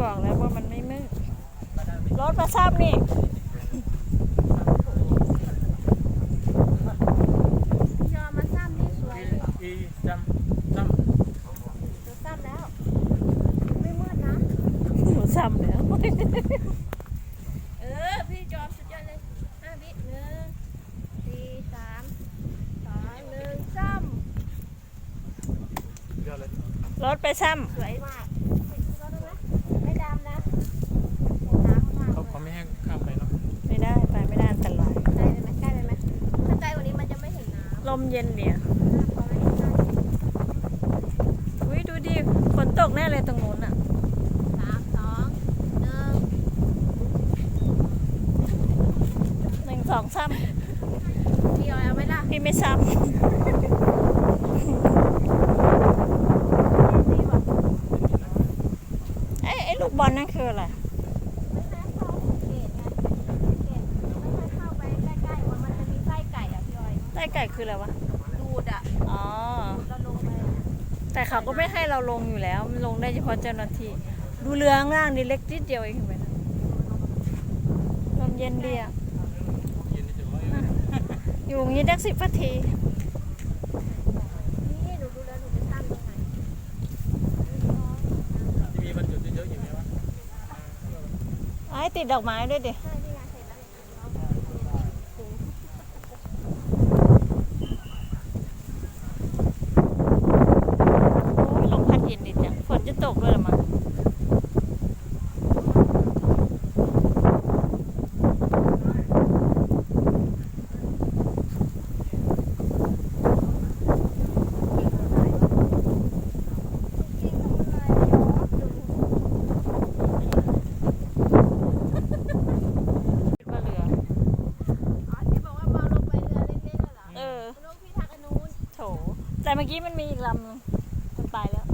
มาซ้ำนี่ยอมมาซ้ำนี่สวยอีอีจำจำดูซ้ำแล้ว ไม่มืดนะหนูซ้ำแล้ว เออ พี่จอมสุดยอดเลยห้าวิหนึ่งสี่สามสองหนึ่งซ้เยอะเลยรถไปซ้ำสวยมาก ลมเย็นเดียวพอไม่เห็นน้ำอุ้ยดูดิฝนตกแน่เลยตรงนู้นอะสามสองหนึ่งหนึ่งสองซ้พี่ออยเอาไหมล่ะำพี่ไม่ซ้ดีว่ะำไอ้ไอ้ลูกบอลนั่นคืออะไร ไม่ให้เข้าเกตไงเกตไม่ให้เข้าไปใกล้ๆว่ามันจะมีไส้ไก่อะพี่ออย ไส้ไก่คืออะไรวะ ดูดอะอ๋อแล้วลงไปแต่เขาก็ไม่ให้เราลงอยู่แล้ว มันลงได้เฉพาะเจ้าหน้าที่ ดูเรือข้างล่างนี่เล็กนิดเดียวเองเห็นไหมนะลมเย็นดีอะเย็นที่จะร้อยอยู่อย่างนี้ได้สิบนาที นี่หนูดูแล้วหนูไปตั้งตรงไหนที่มีบรรจุเยอะๆอยู่ไหมวะไอ้ติดดอกไม้ด้วยดิ ใช่ เออลูกพี่ทักนู้นโถแต่เมื่อกี้มันมีอีกลำมันตายแล้ว